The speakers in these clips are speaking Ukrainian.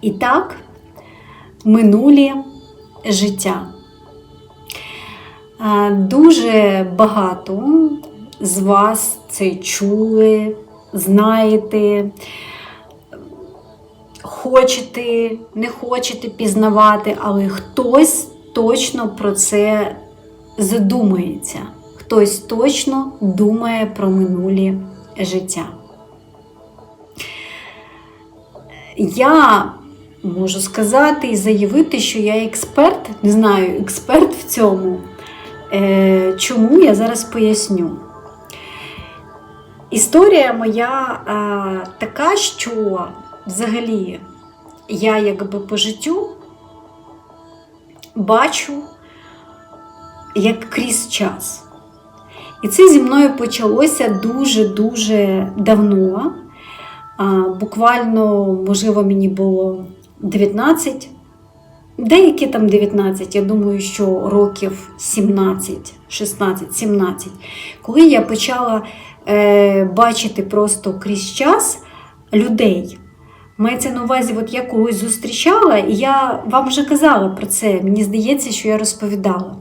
І так, минулі життя. Дуже багато з вас це чули, знаєте, хочете, не хочете пізнавати, але хтось точно про це задумається. Хтось точно думає про минулі життя. Я можу сказати і заявити, що я експерт, не знаю, експерт в цьому. Е, Чому я зараз поясню? Історія моя е, така, що взагалі я якби по життю бачу як крізь час. І це зі мною почалося дуже-дуже давно. Буквально, можливо, мені було 19, деякі там 19, я думаю, що років 17, 16, 17. Коли я почала е, бачити просто крізь час людей. Мається на увазі, от я когось зустрічала, і я вам вже казала про це. Мені здається, що я розповідала.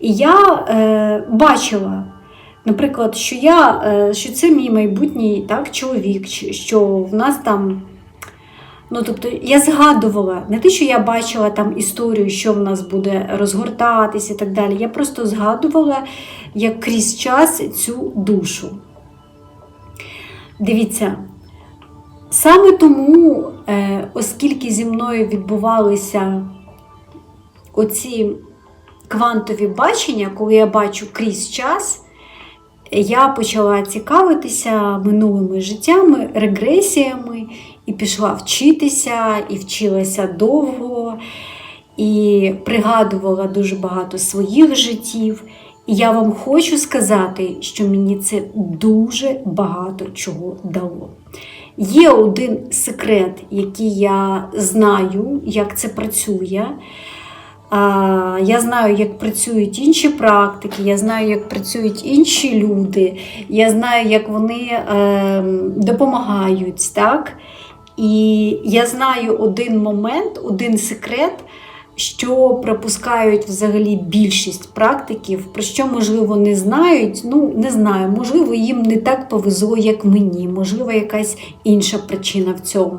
І я е, бачила, наприклад, що я, е, що це мій майбутній так, чоловік, що в нас там. Ну, тобто, я згадувала, не те, що я бачила там історію, що в нас буде розгортатися і так далі. Я просто згадувала як крізь час цю душу. Дивіться, саме тому, е, оскільки зі мною відбувалися оці квантові бачення, коли я бачу крізь час, я почала цікавитися минулими життями, регресіями, і пішла вчитися, і вчилася довго, і пригадувала дуже багато своїх життів. І я вам хочу сказати, що мені це дуже багато чого дало. Є один секрет, який я знаю, як це працює. Я знаю, як працюють інші практики, я знаю, як працюють інші люди, я знаю, як вони е, допомагають. так? І я знаю один момент, один секрет, що пропускають взагалі більшість практиків, про що, можливо, не знають. Ну, не знаю, можливо, їм не так повезло, як мені, можливо, якась інша причина в цьому.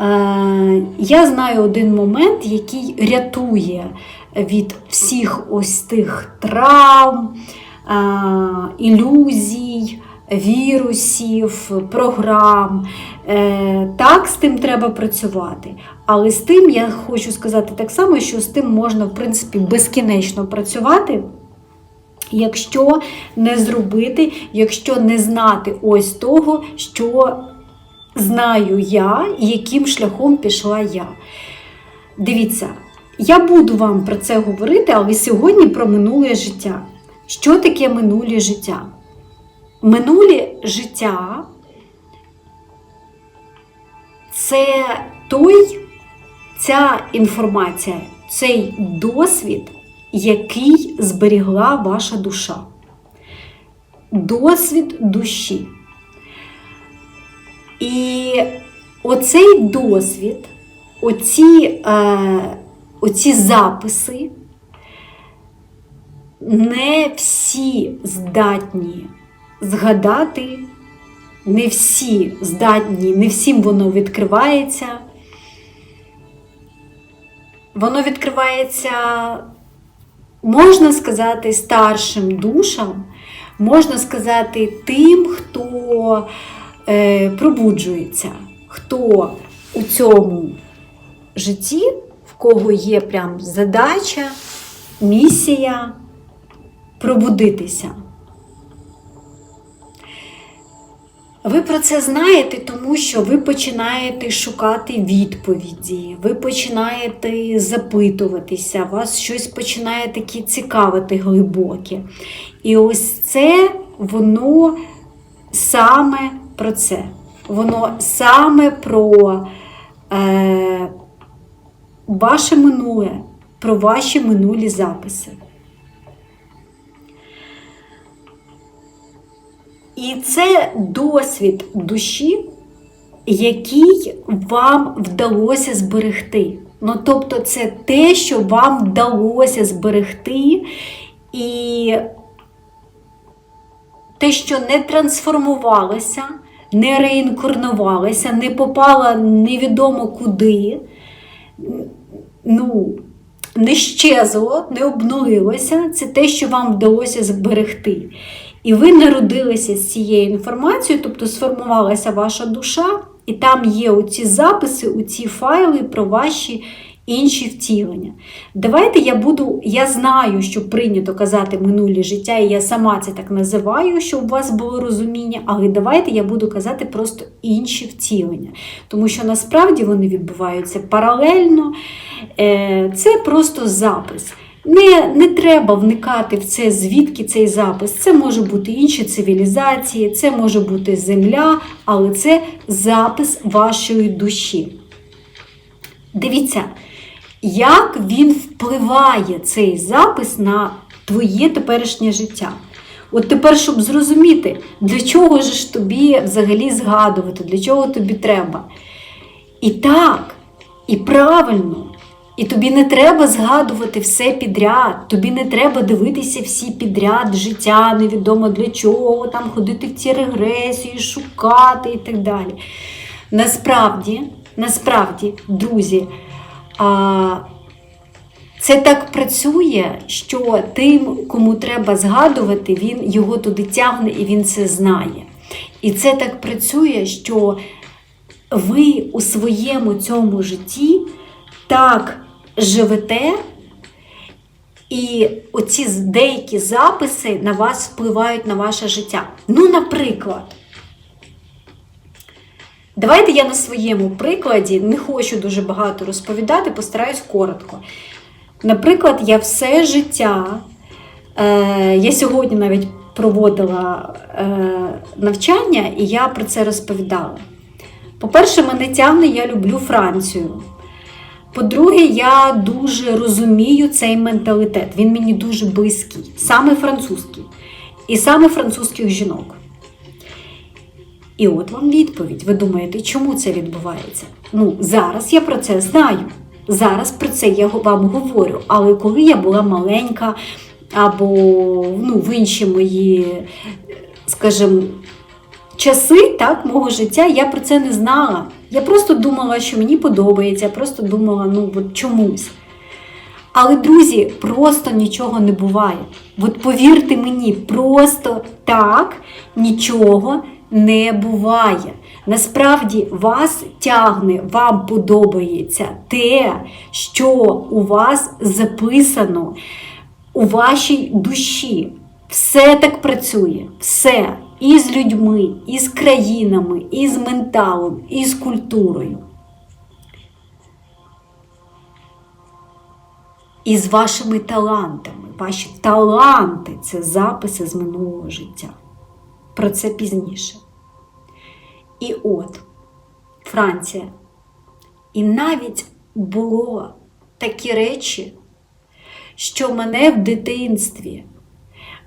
Е, Я знаю один момент, який рятує від всіх ось тих травм, е, ілюзій, вірусів, програм. Е, Так, з тим треба працювати. Але з тим я хочу сказати так само, що з тим можна, в принципі, безкінечно працювати. Якщо не зробити, якщо не знати ось того, що знаю я і яким шляхом пішла я. Дивіться, я буду вам про це говорити, але сьогодні про минуле життя. Що таке минуле життя? Минуле життя це той, ця інформація, цей досвід, який зберігла ваша душа. Досвід душі. І оцей досвід, оці, е, оці записи, не всі здатні згадати, не всі здатні, не всім воно відкривається. Воно відкривається, можна сказати, старшим душам, можна сказати, тим, хто е, пробуджується, хто у цьому житті, в кого є прям задача, місія пробудитися. Ви про це знаєте, тому що ви починаєте шукати відповіді, ви починаєте запитуватися, вас щось починає таке цікавити глибоке. І ось це воно саме про це. Воно саме про е, ваше минуле, про ваші минулі записи. І це досвід душі, який вам вдалося зберегти. Ну, тобто, це те, що вам вдалося зберегти, і те, що не трансформувалося, не реінкарнувалося, не попало невідомо куди, ну, не щезло, не обнулилося, це те, що вам вдалося зберегти. І ви народилися з цією інформацією, тобто сформувалася ваша душа, і там є оці записи, оці файли про ваші інші втілення. Давайте я буду, я знаю, що прийнято казати минулі життя, і я сама це так називаю, щоб у вас було розуміння, але давайте я буду казати просто інші втілення. Тому що насправді вони відбуваються паралельно. Е, Це просто запис. Не, не треба вникати в це, звідки цей запис. Це може бути інші цивілізації, це може бути земля, але це запис вашої душі. Дивіться, як він впливає цей запис на твоє теперішнє життя. От тепер, щоб зрозуміти, для чого ж тобі взагалі згадувати, для чого тобі треба. І так, і правильно. І тобі не треба згадувати все підряд, тобі не треба дивитися всі підряд життя, невідомо для чого, там ходити в ці регресії, шукати і так далі. Насправді, насправді, друзі, а, це так працює, що тим, кому треба згадувати, він його туди тягне і він це знає. І це так працює, що ви у своєму цьому житті так живете, і оці деякі записи на вас впливають на ваше життя. Ну, наприклад, давайте я на своєму прикладі не хочу дуже багато розповідати, постараюсь коротко. Наприклад, я все життя, е, я сьогодні навіть проводила е, навчання, і я про це розповідала. По-перше, мене тягне, я люблю Францію. По-друге, я дуже розумію цей менталітет. Він мені дуже близький, саме французький. І саме французьких жінок. І от вам відповідь. Ви думаєте, чому це відбувається? Ну, зараз я про це знаю. Зараз про це я вам говорю. Але коли я була маленька, або ну, в інші мої, скажімо, часи так, мого життя, я про це не знала. Я просто думала, що мені подобається, я просто думала, ну от чомусь. Але, друзі, просто нічого не буває. От повірте мені, просто так нічого не буває. Насправді вас тягне, вам подобається те, що у вас записано у вашій душі. Все так працює, все і з людьми, і з країнами, і з менталом, і з культурою. І з вашими талантами. Ваші таланти це записи з минулого життя. Про це пізніше. І от Франція. І навіть було такі речі, що мене в дитинстві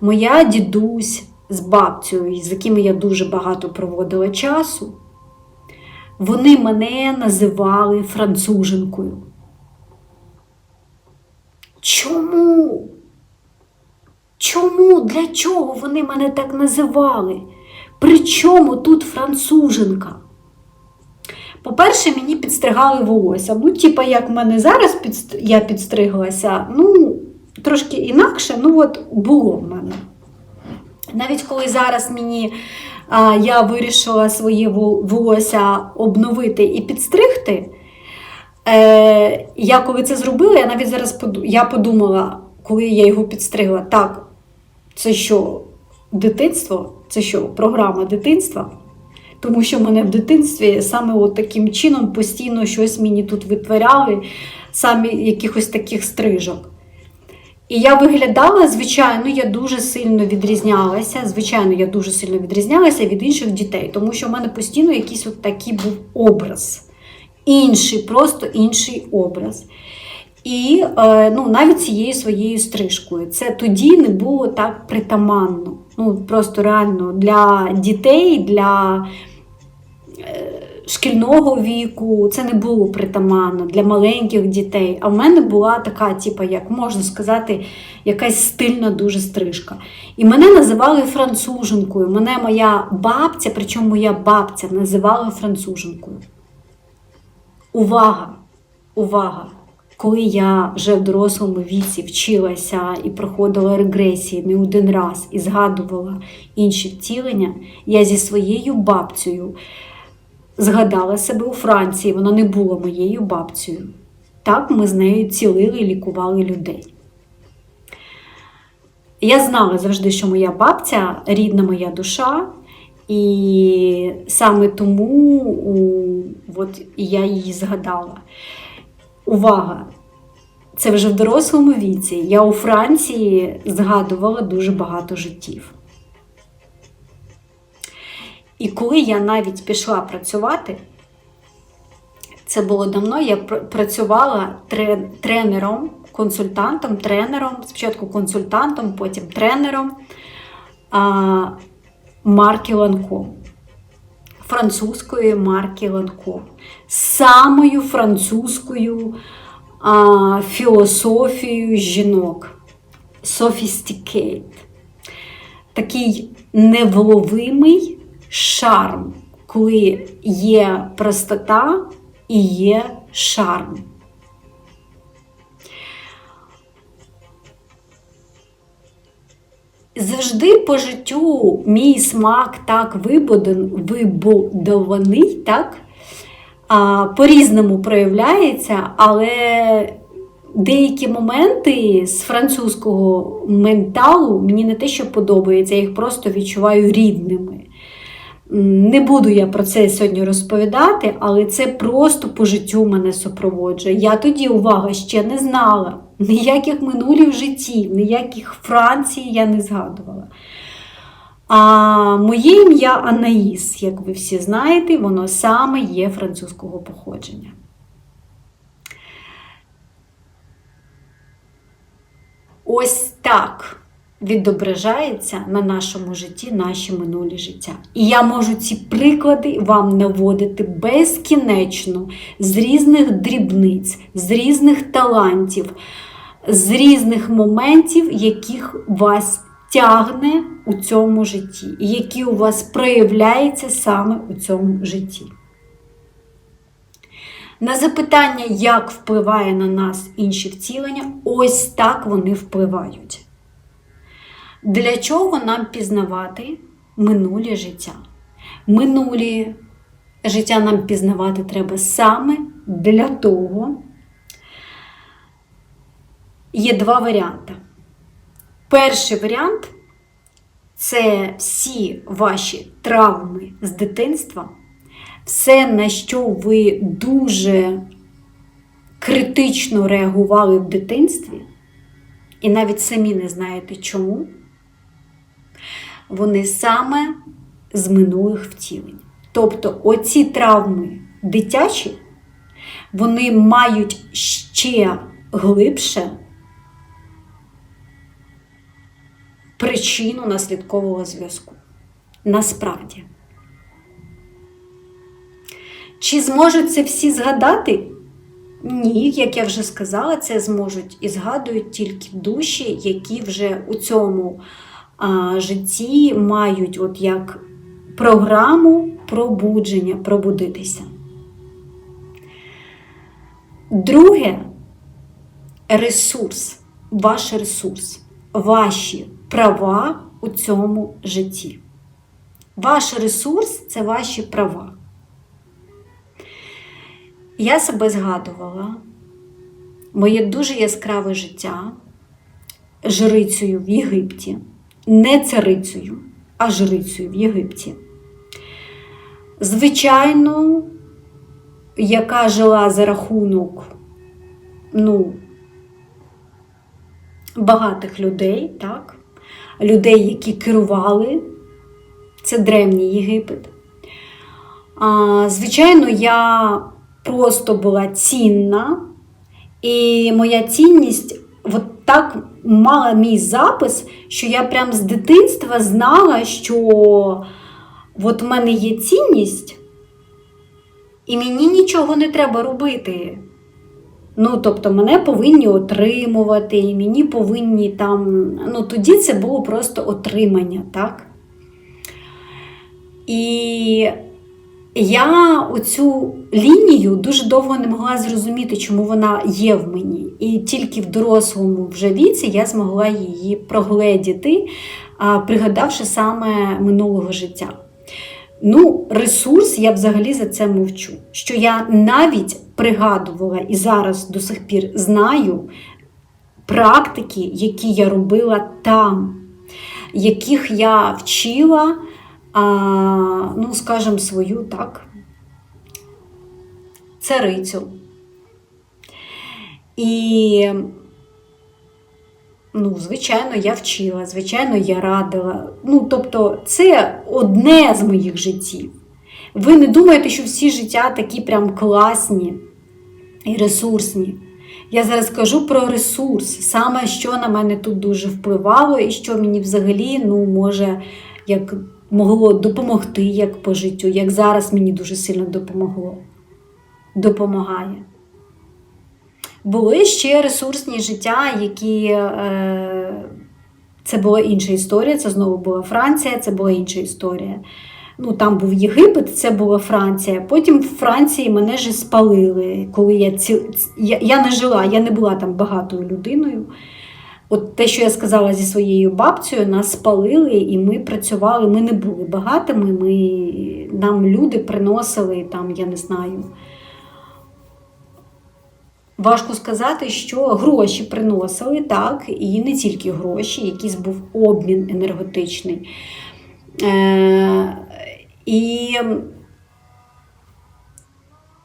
моя дідусь з бабцею, з якими я дуже багато проводила часу, вони мене називали француженкою. Чому? Чому? Для чого вони мене так називали? При чому тут француженка? По-перше, мені підстригали волосся. Ну, типа, як в мене зараз підст... я підстриглася, ну, трошки інакше, ну от було в мене. Навіть коли зараз мені а, я вирішила своє волосся обновити і підстригти, е, я коли це зробила, я навіть зараз я подумала, коли я його підстригла, так, це що, дитинство? Це що, програма дитинства? Тому що в мене в дитинстві саме от таким чином постійно щось мені тут витворяли, саме якихось таких стрижок. І я виглядала, звичайно, я дуже сильно відрізнялася. Звичайно, я дуже сильно відрізнялася від інших дітей, тому що в мене постійно якийсь от такий був образ. Інший, просто інший образ. І е, ну, навіть цією своєю стрижкою. Це тоді не було так притаманно. Ну, Просто реально для дітей, для е, шкільного віку, це не було притаманно для маленьких дітей. А в мене була така, типу, як можна сказати, якась стильна дуже стрижка. І мене називали француженкою. Мене моя бабця, причому моя бабця називала француженкою. Увага! Увага! Коли я вже в дорослому віці вчилася і проходила регресії не один раз і згадувала інші втілення, я зі своєю бабцею згадала себе у Франції, вона не була моєю бабцею. Так ми з нею цілили і лікували людей. Я знала завжди, що моя бабця рідна моя душа, і саме тому от, я її згадала. Увага! Це вже в дорослому віці. Я у Франції згадувала дуже багато життів. І коли я навіть пішла працювати, це було давно, я працювала тренером, консультантом, тренером, спочатку консультантом, потім тренером а, марки Ланко. Французької марки Ланко. Самою французькою а, філософією жінок. Sophisticate. Такий невловимий шарм, коли є простота і є шарм. Завжди по життю мій смак так вибудований, так? по-різному проявляється, але деякі моменти з французького менталу мені не те, що подобається, я їх просто відчуваю рідними. Не буду я про це сьогодні розповідати, але це просто по життю мене супроводжує. Я тоді, увага, ще не знала ніяких минулів життів, ніяких Франції я не згадувала. А моє ім'я Анаїс, як ви всі знаєте, воно саме є французького походження. Ось так відображається на нашому житті наші минулі життя. І я можу ці приклади вам наводити безкінечно з різних дрібниць, з різних талантів, з різних моментів, яких вас тягне у цьому житті, і які у вас проявляються саме у цьому житті. На запитання, як впливає на нас інші втілення, ось так вони впливають. Для чого нам пізнавати минулі життя? Минулі життя нам пізнавати треба саме для того. Є два варіанти. Перший варіант це всі ваші травми з дитинства, все, на що ви дуже критично реагували в дитинстві, і навіть самі не знаєте чому вони саме з минулих втілень. Тобто оці травми дитячі, вони мають ще глибше причину наслідкового зв'язку. Насправді. Чи зможуть це всі згадати? Ні, як я вже сказала, це зможуть і згадують тільки душі, які вже у цьому житті мають от як програму пробудження, пробудитися. Друге ресурс, ваш ресурс, ваші права у цьому житті. Ваш ресурс це ваші права. Я себе згадувала, моє дуже яскраве життя жрицею в Єгипті не царицею, а жрицею в Єгипті. Звичайно, яка жила за рахунок ну, багатих людей, так? людей, які керували, це древній Єгипет. А, Звичайно, я просто була цінна, і моя цінність от так мала мій запис, що я прям з дитинства знала, що от у мене є цінність, І мені нічого не треба робити. Ну, тобто, мене повинні отримувати, і мені повинні там. Ну, тоді це було просто отримання, так? І я оцю лінію дуже довго не могла зрозуміти, чому вона є в мені. І тільки в дорослому вже віці я змогла її прогледіти, пригадавши саме минулого життя. Ну, ресурс, я взагалі за це мовчу. Що я навіть пригадувала і зараз до сих пір знаю практики, які я робила там, яких я вчила, а, ну, скажімо, свою так, царицю. І Ну, звичайно, я вчила, звичайно, я радила. Ну, тобто, це одне з моїх життів. Ви не думаєте, що всі життя такі прям класні і ресурсні. Я зараз кажу про ресурс, саме що на мене тут дуже впливало, і що мені взагалі ну, може як могло допомогти як по життю, як зараз мені дуже сильно допомогло. Допомагає. Були ще ресурсні життя, які е, це була інша історія. Це знову була Франція, це була інша історія. Ну, Там був Єгипет, це була Франція. Потім в Франції мене ж спалили, коли я ці... я, я не жила, я не була там багатою людиною. От те, що я сказала зі своєю бабцею, нас спалили, і ми працювали. Ми не були багатими. Ми... Нам люди приносили там, я не знаю. Важко сказати, що гроші приносили, так, і не тільки гроші, якийсь був обмін енергетичний. Е, І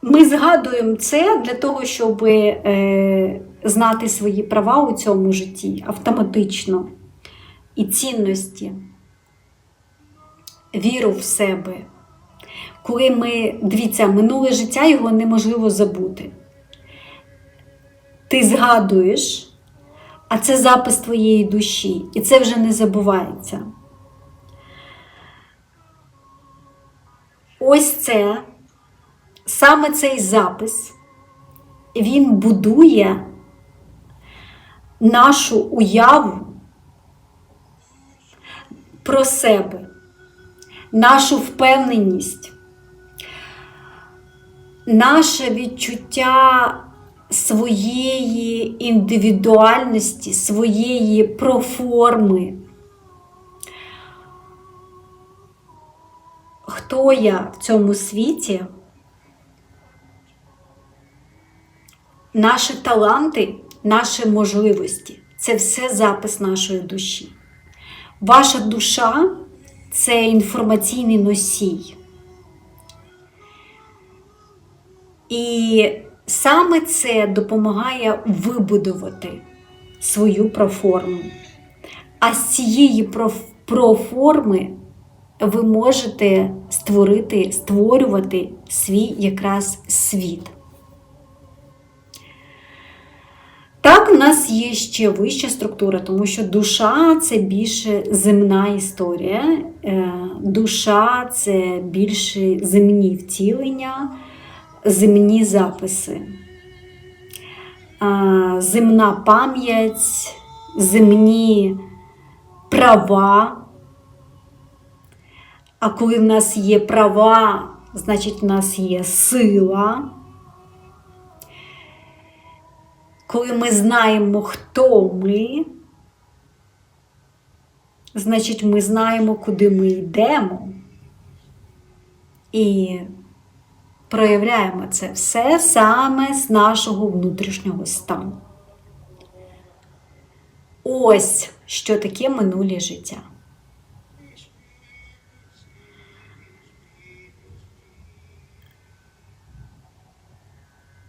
ми згадуємо це для того, щоб е, знати свої права у цьому житті автоматично і цінності, віру в себе. Коли ми, дивіться, минуле життя його неможливо забути ти згадуєш, а це запис твоєї душі, і це вже не забувається. Ось це, саме цей запис, він будує нашу уяву про себе, нашу впевненість, наше відчуття своєї індивідуальності, своєї проформи. Хто я в цьому світі? Наші таланти, наші можливості це все запис нашої душі. Ваша душа це інформаційний носій. І Саме це допомагає вибудувати свою проформу. А з цієї проформи ви можете створити, створювати свій якраз світ. Так, у нас є ще вища структура, тому що душа це більше земна історія, е, душа це більше земні втілення земні записи, земна пам'ять, земні права. А коли в нас є права, значить в нас є сила. Коли ми знаємо, хто ми, значить ми знаємо, куди ми йдемо. І проявляємо це все саме з нашого внутрішнього стану. Ось що таке минуле життя.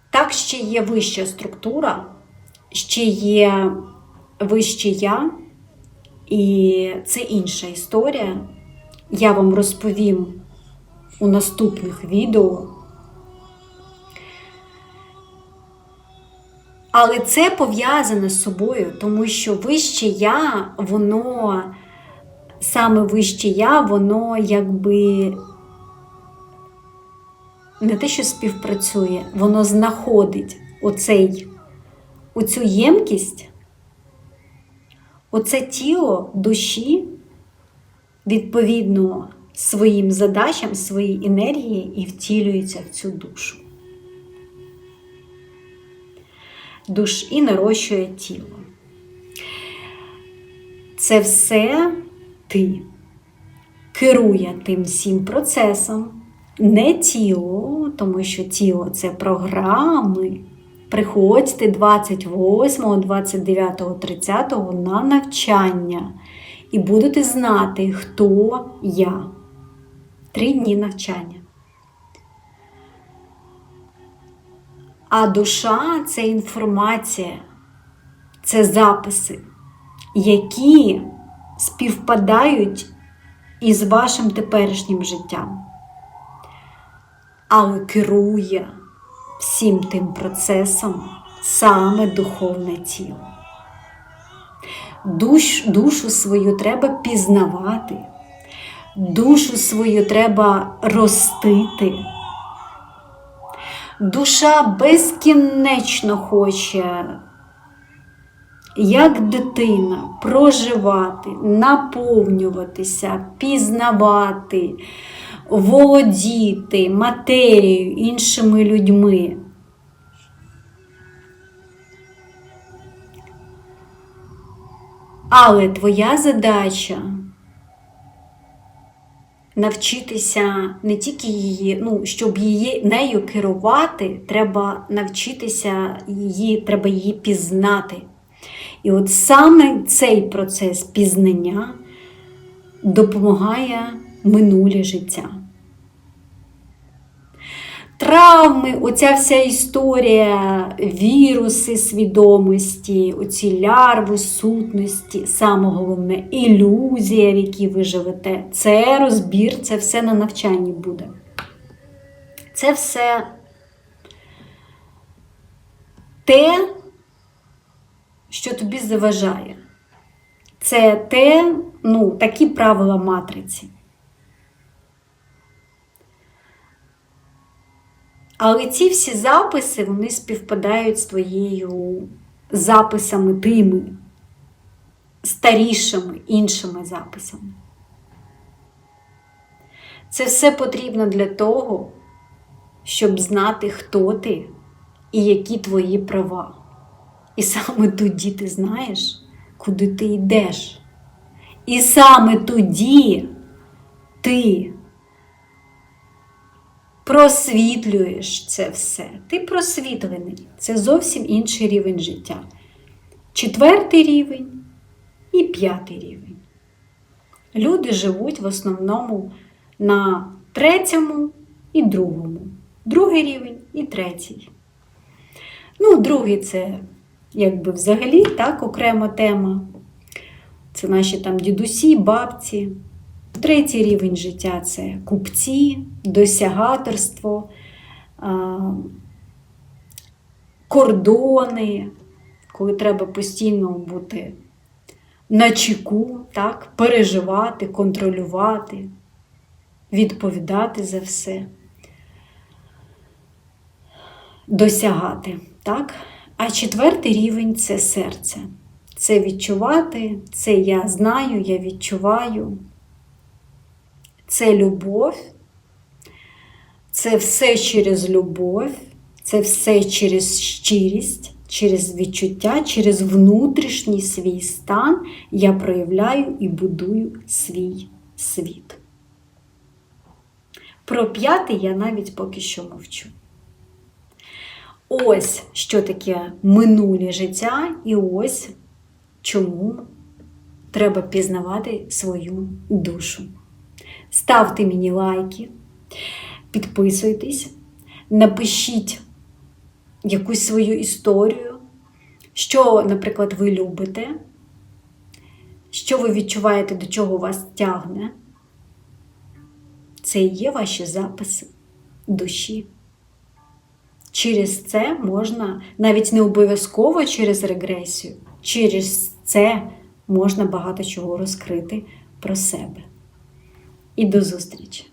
Так ще є вища структура, ще є вище я, і це інша історія. Я вам розповім у наступних відео. Але це пов'язане з собою, тому що вище я, воно, саме вище я, воно якби не те, що співпрацює, воно знаходить оцей, оцю ємкість, оце тіло душі відповідно своїм задачам, своїй енергії і втілюється в цю душу. Душ і нарощує тіло. Це все ти керує тим всім процесом, не тіло, тому що тіло це програми. Приходьте 28, 29, 30 на навчання і будете знати, хто я. Три дні навчання. А душа це інформація, це записи, які співпадають із вашим теперішнім життям. Але керує всім тим процесом саме духовне тіло. Душ, душу свою треба пізнавати, душу свою треба ростити. Душа безкінечно хоче, як дитина, проживати, наповнюватися, пізнавати, володіти матерією іншими людьми. Але твоя задача навчитися не тільки її, ну, щоб її нею керувати, треба навчитися її, треба її пізнати. І от саме цей процес пізнання допомагає минуле життя. Травми, оця вся історія, віруси свідомості, оці лярви сутності, саме головне ілюзія, в якій ви живете. Це розбір, це все на навчанні буде. Це все те, що тобі заважає. Це те, ну, такі правила матриці. Але ці всі записи вони співпадають з твоєю записами тими, старішими іншими записами. Це все потрібно для того, щоб знати, хто ти і які твої права. І саме тоді ти знаєш, куди ти йдеш. І саме тоді ти просвітлюєш це все. Ти просвітлений. Це зовсім інший рівень життя. Четвертий рівень і п'ятий рівень. Люди живуть в основному на третьому і другому. Другий рівень і третій. Ну, другий це якби взагалі так, окрема тема. Це наші там дідусі, бабці. Третій рівень життя це купці, досягаторство, кордони, коли треба постійно бути на чеку, так, переживати, контролювати, відповідати за все, досягати. так? А четвертий рівень це серце. Це відчувати, це я знаю, я відчуваю це любов, це все через любов, це все через щирість, через відчуття, через внутрішній свій стан я проявляю і будую свій світ. Про п'ятий я навіть поки що мовчу. Ось що таке минуле життя, і ось чому треба пізнавати свою душу. Ставте мені лайки, підписуйтесь, напишіть якусь свою історію, що, наприклад, ви любите, що ви відчуваєте, до чого вас тягне. Це і є ваші записи душі. Через це можна, навіть не обов'язково через регресію, через це можна багато чого розкрити про себе. І до зустрічі!